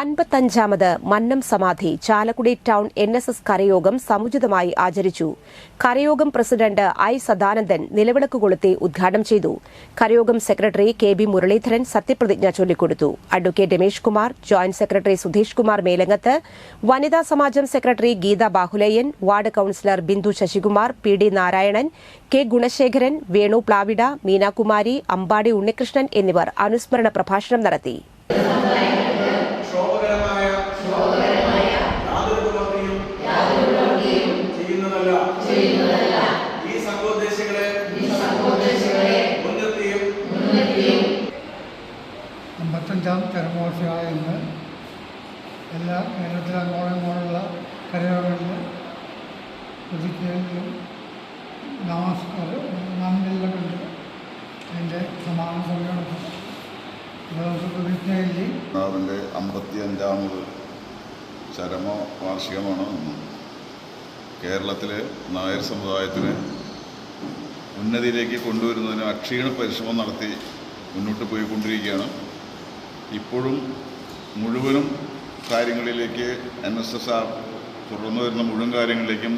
അൻപത്തഞ്ചാമത് മന്നം സമാധി Chalakudy town N S S കരയോഗം സമുചിതമായി ആചരിച്ചു. കരയോഗം പ്രസിഡന്റ് ഐ സദാനന്ദൻ നിലവിളക്ക് കൊളുത്തി ഉദ്ഘാടനം ചെയ്തു. കരയോഗം സെക്രട്ടറി കെ ബി മുരളീധരൻ സത്യപ്രതിജ്ഞ ചൊല്ലിക്കൊടുത്തു. Advocate Ramesh Kumar joint secretary Sudheesh Kumar Melangath വനിതാ സമാജം secretary Geetha Bahuleyan ward councillor Bindu Sasikumar P D Narayanan K Gunasekharan Venu Plavida Meenakumari Ambadi Unnikrishnan എന്നിവർ അനുസ്മരണ പ്രഭാഷണം നടത്തി. അമ്പത്തഞ്ചാം ചരമോത്സവമായ ഇന്ന് എല്ലാ കേരളത്തിലെ അങ്ങോളം ഇങ്ങോട്ടുള്ള കരയോഗങ്ങളിൽ പ്രതിജ്ഞയിലും നമസ്കാരം നന്ദിയെല്ലാം കണ്ട് അതിന്റെ സമാന സമയമാണ് അതിന്റെ അമ്പത്തിയഞ്ചാമത് ചരമ വാർഷികമാണ് കേരളത്തിലെ നായർ സമുദായത്തിന് ഉന്നതിയിലേക്ക് കൊണ്ടുവരുന്നതിന് അക്ഷീണ പരിശ്രമം നടത്തി മുന്നോട്ട് പോയിക്കൊണ്ടിരിക്കുകയാണ്. ഇപ്പോഴും മുഴുവനും കാര്യങ്ങളിലേക്ക് എൻ എസ് എസ് ആർ തുടർന്നു വരുന്ന മുഴുവൻ കാര്യങ്ങളിലേക്കും